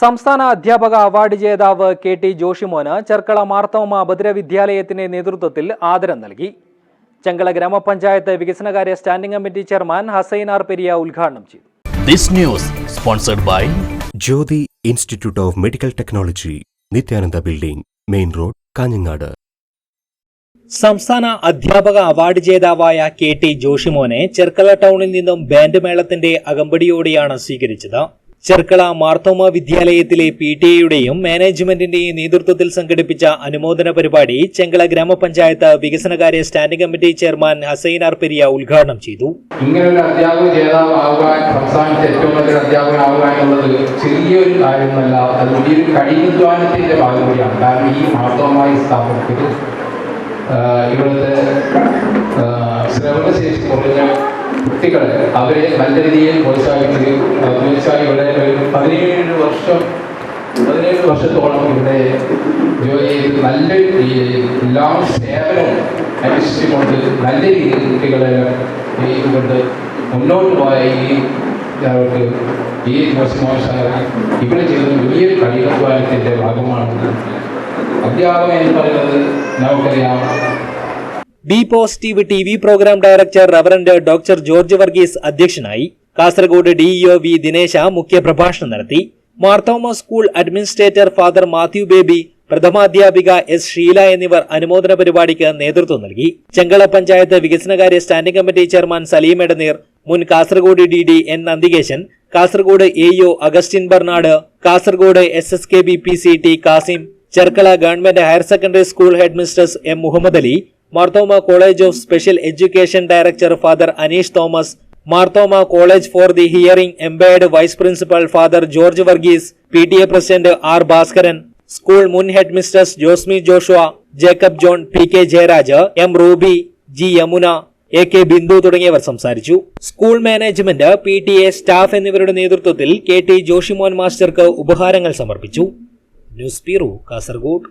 സംസ്ഥാന അധ്യാപക അവാർഡ് ജേതാവ് കെ ടി ജോഷിമോന് ചെർക്കള മാർത്തോമ ഭദ്രവിദ്യാലയത്തിന്റെ നേതൃത്വത്തിൽ ആദരം നൽകി. ചെങ്കള ഗ്രാമപഞ്ചായത്ത് വികസനകാര്യ standing committee chairman Hasain R Periya ഉദ്ഘാടനം ചെയ്തു. This news sponsored by Jyothi institute of medical technology Nithyananda building main road Kanhangad. സംസ്ഥാന അധ്യാപക അവാർഡ് ജേതാവായ കെ ടി ജോഷിമോനെ ചെർക്കള ടൗണിൽ നിന്നും ബാൻഡ് മേളത്തിന്റെ അകമ്പടിയോടെയാണ് സ്വീകരിച്ചത്. ചെർക്കള മാർത്തോമ വിദ്യാലയത്തിലെ പി ടി എയുടെയും മാനേജ്മെന്റിന്റെയും നേതൃത്വത്തിൽ സംഘടിപ്പിച്ച അനുമോദന പരിപാടി ചെങ്കള ഗ്രാമപഞ്ചായത്ത് വികസനകാര്യ standing committee chairman Hasain R Periya ഉദ്ഘാടനം ചെയ്തു. ഇങ്ങനൊരു അധ്യാപക ജേതാവ് ആകുവാൻ സംസ്ഥാനത്ത് ഏറ്റവും ചെറിയൊരു കാരണം ഈ കുട്ടികളെ അവരെ നല്ല രീതിയിൽ പ്രോത്സാഹിപ്പിക്കുകയും തീർച്ചയായും ഇവിടെ ഒരു പതിനേഴ് വർഷം പതിനേഴ് വർഷത്തോളം ഇവിടെ ജോലി നല്ല രീതിയിൽ എല്ലാ സേവനവും അന്വേഷിച്ചുകൊണ്ട് നല്ല രീതിയിൽ കുട്ടികളെ ചെയ്തുകൊണ്ട് മുന്നോട്ട് പോയ ഈ അവർക്ക് ഈ നരസിംഹ ഇവിടെ ചെയ്തത് വലിയൊരു കഠിനാധ്വാനത്തിന്റെ ഭാഗമാണ്. അധ്യാപകൻ എന്ന് പറയുന്നത് നമുക്കറിയാം. B positive T V programme director reverend doctor George Varghese അധ്യക്ഷനായി കാസർഗോഡ് ഡിഇഒ വി ദിനേശ മുഖ്യപ്രഭാഷണം നടത്തി. Marthoma school administrator father Mathew Baby പ്രഥമാധ്യാപിക S Sheela എന്നിവർ അനുമോദന പരിപാടിക്ക് നേതൃത്വം നൽകി. ചെങ്കള പഞ്ചായത്ത് വികസനകാര്യ standing committee chairman Saleem Edneer മുൻ Kasaragod D D N Nandikeshan Kasaragod AEO O Augustine Bernard Kasaragod S S K B P C T Kasim Cherkala government higher secondary school headmistress M Muhammad Ali Marthoma college of special education director father Aneesh Thomas Marthoma college for the hearing impaired vice principal father George Varghese P T A president R Bhaskaran school മുൻ headmistress Josmi Joshua Jacob John P K Jayaraj M Ruby G Yamuna A K Bindu തുടങ്ങിയവർ സംസാരിച്ചു. School management P T A staff എന്നിവരുടെ നേതൃത്വത്തിൽ K T Joshimon മാസ്റ്റർക്ക് ഉപഹാരങ്ങൾ സമർപ്പിച്ചു. News bureau Kasaragod.